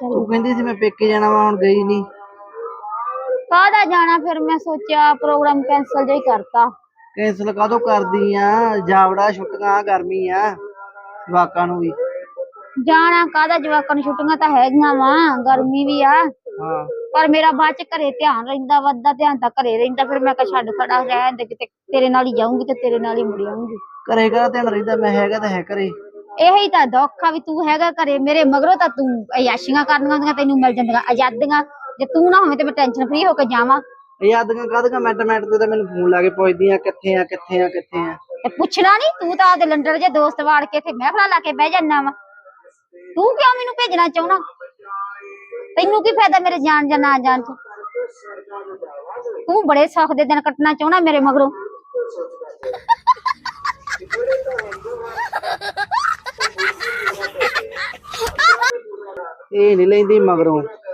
ਤੂੰ ਕਹਿੰਦੀ ਸੀ ਮੈਂ ਪੇਕੇ ਜਾਣਾ ਵਾ ਹੁਣ ਗਈ ਨਹੀਂ ਕਾਹਦਾ ਜਾਣਾ ਫਿਰ? ਮੈਂ ਸੋਚਿਆ ਪ੍ਰੋਗਰਾਮ ਕੈਨਸਲ ਹੀ ਕਰਤਾ। ਕੈਂਸਲ ਕਾਹਤੋਂ ਕਰਦੀ ਆ? ਜਾਵੜਾ ਛੁੱਟੀਆਂ ਗਰਮੀ ਆ ਜਵਾਕਾਂ ਨੂੰ ਵੀ। ਜਾਣਾ ਕਾਹਦਾ? ਜਵਾਕਾਂ ਨੂੰ ਛੁੱਟੀਆਂ ਤਾਂ ਹੈਗੀਆਂ ਵਾ ਗਰਮੀ ਵੀ ਆ। ਹਾਂ। ਪਰ ਮੇਰਾ ਬਾਅਦ ਚ ਘਰੇ ਧਿਆਨ ਰਹਿੰਦਾ ਵੱਧਦਾ ਧਿਆਨ ਤਾਂ ਘਰੇ ਰਹਿੰਦਾ। ਫਿਰ ਮੈਂ ਕਿਹਾ ਛੱਡ ਖੜਾ ਰਹਿਣ ਦੇ ਕਿਤੇ ਤੇਰੇ ਨਾਲ ਹੀ ਜਾਊਂਗੀ ਤੇ ਤੇਰੇ ਨਾਲ ਹੀ ਮੁੜ ਆਊਂਗੀ। ਘਰੇ ਕਾ ਧਿਆਨ ਰਹਿੰਦਾ? ਮੈਂ ਹੈਗਾ ਤਾਂ ਹੈ ਘਰੇ। ਇਹੀ ਤਾਂ ਦੁੱਖ ਆ ਵੀ ਤੂੰ ਹੈਗਾ ਘਰੇ ਮੇਰੇ ਮਗਰੋਂ ਤਾਂ ਤੂੰ ਅਯਾਸ਼ੀਆਂ ਕਰਨੀਆਂ ਹੁੰਦੀਆਂ ਤੈਨੂੰ ਮਿਲ ਜਾਂਦੀਆਂ ਆਜ਼ਾਦੀਆਂ। ਜੇ ਤੂੰ ਨਾ ਹੋਵੇਂ ਤੇ ਮੈਂ ਟੈਨਸ਼ਨ ਫ੍ਰੀ ਹੋ ਕੇ ਜਾਵਾਂ। ਯਾਦਾਂ ਕਾਹਦੀਆਂ? ਮਿੰਟ ਮਿੰਟ ਤੇ ਤਾਂ ਮੈਨੂੰ ਫੋਨ ਲਾ ਕੇ ਪੁੱਛਦੀ ਆ ਕਿੱਥੇ ਆ ਕਿੱਥੇ ਆ ਕਿੱਥੇ ਆ? ਤੇ ਪੁੱਛਣਾ ਨਹੀਂ ਤੂੰ ਤਾਂ ਆਦੇ ਲੰਡਰ ਜੇ ਦੋਸਤ ਵਾੜ ਕੇ ਇੱਥੇ ਮਹਿਫਲਾਂ ਲਾ ਕੇ ਬਹਿ ਜਾਨਾ ਵਾ। ਤੂੰ ਕਿਉਂ ਮੈਨੂੰ ਭੇਜਣਾ ਚਾਹੁੰਦਾ? ਤੈਨੂੰ ਕੀ ਫਾਇਦਾ ਮੇਰੇ ਜਾਣ ਜਾਂ ਨਾ ਜਾਣ ਚ? ਤੂੰ ਬੜੇ ਸੁੱਖ ਦੇ ਦਿਨ ਕੱਟਣਾ ਚਾਹੁੰਦਾ ਮੇਰੇ ਮਗਰੋਂ। ਇਹ ਨਹੀਂ ਲੈਂਦੀ ਮਗਰੋਂ।